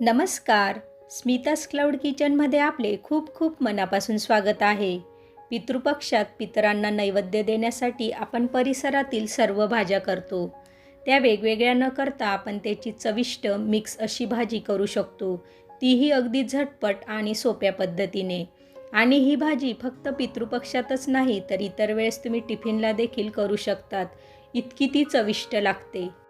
नमस्कार. स्मितास क्लाउड किचनमध्ये आपले खूप खूप मनापासून स्वागत आहे. पितृपक्षात पितरांना नैवेद्य देण्यासाठी आपण परिसरातील सर्व भाज्या करतो. त्या वेगवेगळ्या न करता आपण त्याची चविष्ट मिक्स अशी भाजी करू शकतो. तीही अगदी झटपट आणि सोप्या पद्धतीने. आणि ही भाजी फक्त पितृपक्षातच नाही तर इतर वेळेस तुम्ही टिफिनला देखील करू शकतात. इतकी ती चविष्ट लागते.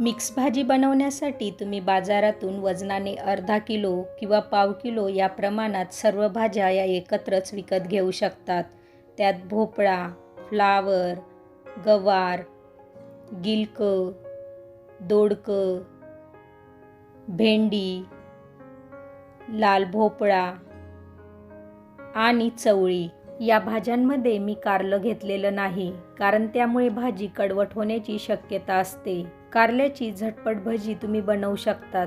मिक्स भाजी बनवण्यासाठी तुम्ही बाजारातून वजनाने अर्धा किलो किंवा पाव किलो या प्रमाणात सर्व भाज्या या एकत्रच विकत घेऊ शकतात. त्यात भोपळा फ्लावर गवार गिलकं दोडकं भेंडी लाल भोपळा आणि चवळी. या भाज्यांमध्ये मी कारलं घेतलेलं नाही कारण त्यामुळे भाजी कडवट होण्याची शक्यता असते. कारल्याची झटपट भजी तुम्ही बनवू शकतात.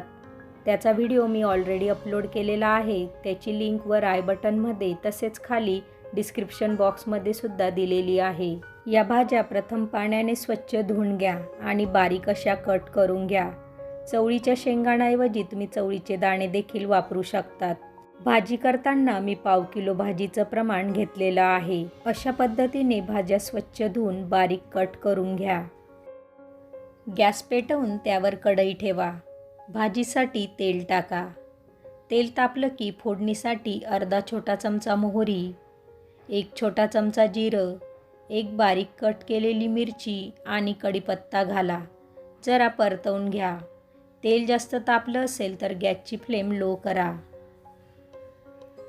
त्याचा व्हिडिओ मी ऑलरेडी अपलोड केलेला आहे. त्याची लिंक वर आय बटनमध्ये तसेच खाली डिस्क्रिप्शन बॉक्समध्ये सुद्धा दिलेली आहे. या भाज्या प्रथम पाण्याने स्वच्छ धुवून घ्या आणि बारीक अशा कट करून घ्या. चवळीच्या शेंगाण्याऐवजी तुम्ही चवळीचे दाणे देखील वापरू शकतात. भाजी करताना मी पाव किलो भाजीचं प्रमाण घेतलेलं आहे. अशा पद्धतीने भाज्या स्वच्छ धुवून बारीक कट करून घ्या. गॅस पेटवून त्यावर कढई ठेवा. भाजीसाठी तेल टाका. तेल तापलं की फोडणीसाठी अर्धा छोटा चमचा मोहरी एक छोटा चमचा जिरं एक बारीक कट केलेली मिरची आणि कढीपत्ता घाला. जरा परतवून घ्या. तेल जास्त तापलं असेल तर गॅसची फ्लेम लो करा.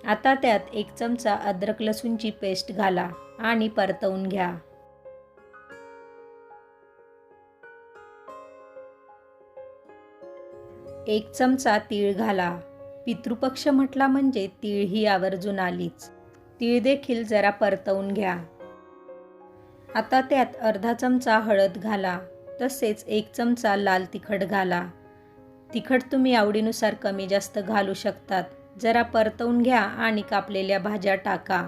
आता त्यात एक चमचा अद्रक लसूणची पेस्ट घाला आणि परतवून घ्या. एक चमचा तीळ घाला. पितृपक्ष म्हटला म्हणजे तीळ ही आवर्जून आलीच. तीळ देखील जरा परतवून घ्या. आता त्यात अर्धा चमचा हळद घाला. तसेच एक चमचा लाल तिखट घाला. तिखट तुम्ही आवडीनुसार कमी जास्त घालू शकतात. जरा परतवून घ्या आणि कापलेल्या भाज्या टाका.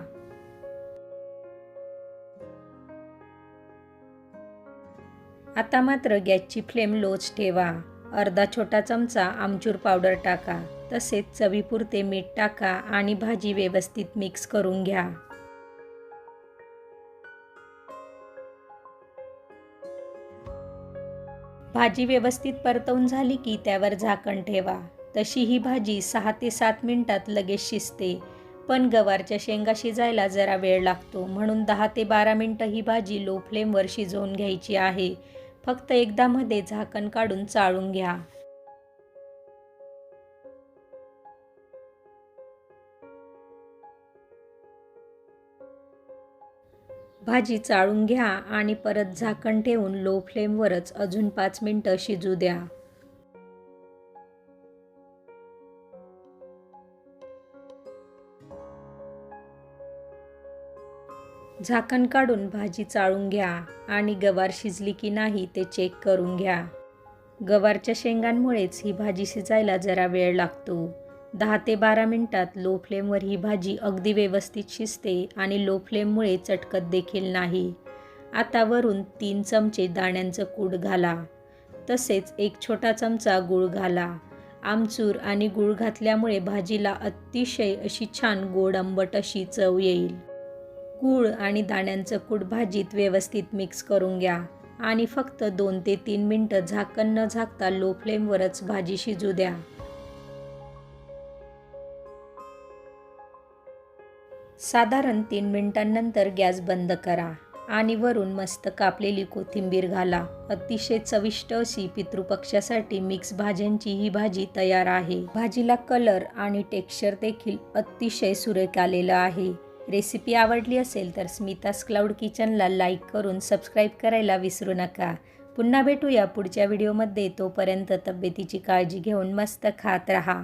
आता मात्र गॅसची फ्लेम लोच ठेवा. अर्धा छोटा चमचा आमचूर पावडर टाका. तसेच चवीपुरते मीठ टाका आणि भाजी व्यवस्थित मिक्स करून घ्या. भाजी व्यवस्थित परतवून झाली की त्यावर झाकण ठेवा. तशी ही भाजी सहा ते सात मिनिटात लगेच शिजते. पण गवारच्या शेंगा शिजायला जरा वेळ लागतो म्हणून दहा ते बारा मिनटं ही भाजी लो फ्लेमवर शिजवून घ्यायची आहे. फक्त एकदा मध्ये झाकण काढून चाळून घ्या. भाजी चाळून घ्या आणि परत झाकण ठेवून लो फ्लेमवरच अजून पाच मिनटं शिजू द्या. झाकण काढून भाजी चाळून घ्या आणि गवार शिजली की नाही ते चेक करून घ्या. गवारच्या शेंगांमुळेच ही भाजी शिजायला जरा वेळ लागतो. दहा ते बारा मिनटात लो फ्लेमवर ही भाजी अगदी व्यवस्थित शिजते आणि लो फ्लेममुळे चटकत देखील नाही. आता वरून तीन चमचे दाण्यांचं कूड घाला. तसेच एक छोटा चमचा गूळ घाला. आमचूर आणि गूळ घातल्यामुळे भाजीला अतिशय अशी छान गोड आंबट अशी चव येईल. गूळ आणि दाण्यांचं कूट भाजीत व्यवस्थित मिक्स करून घ्या. आणि फक्त दोन ते तीन मिनटं झाकण न झाकता लो फ्लेमवरच भाजी शिजू द्या. साधारण तीन मिनिटांनंतर गॅस बंद करा आणि वरून मस्त कापलेली कोथिंबीर घाला. अतिशय चविष्ट अशी पितृपक्षासाठी मिक्स भाज्यांची ही भाजी तयार आहे. भाजीला कलर आणि टेक्स्चर देखील अतिशय सुरेख आलेलं आहे. रेसिपी आवडली असेल तर स्मितास क्लाउड किचनला लाईक करून सबस्क्राईब करायला विसरू नका. पुन्हा भेटूया पुढच्या व्हिडिओमध्ये. तोपर्यंत तब्येतीची काळजी घेऊन मस्त खात रहा.